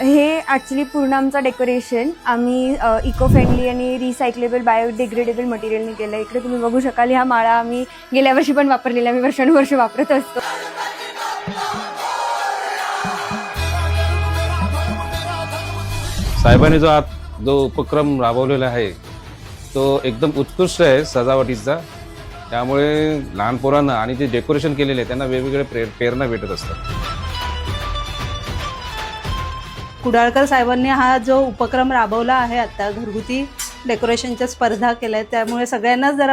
हे ॲक्च्युली पूर्ण आमचं डेकोरेशन आम्ही इको फ्रेंडली आणि रिसायकलेबल बायोडिग्रेडेबल मटेरियलने केलं. इकडे तुम्ही बघू शकाल ह्या माळा आम्ही गेल्या वर्षी पण वापरलेल्या. आम्ही वर्षानुवर्ष वापरत असतो. साहेबांनी जो आत जो उपक्रम राबवलेला आहे तो एकदम उत्कृष्ट आहे सजावटीचा. त्यामुळे लहान पोरांना आणि जे डेकोरेशन केलेले आहे त्यांना वेगवेगळे प्रे प्रेरणा भेटत असतात. कुडाळकर साहेबांनी हा जो उपक्रम राबवला आहे आता घरगुती डेकोरेशनच्या स्पर्धा केल्या आहेत त्यामुळे सगळ्यांनाच जरा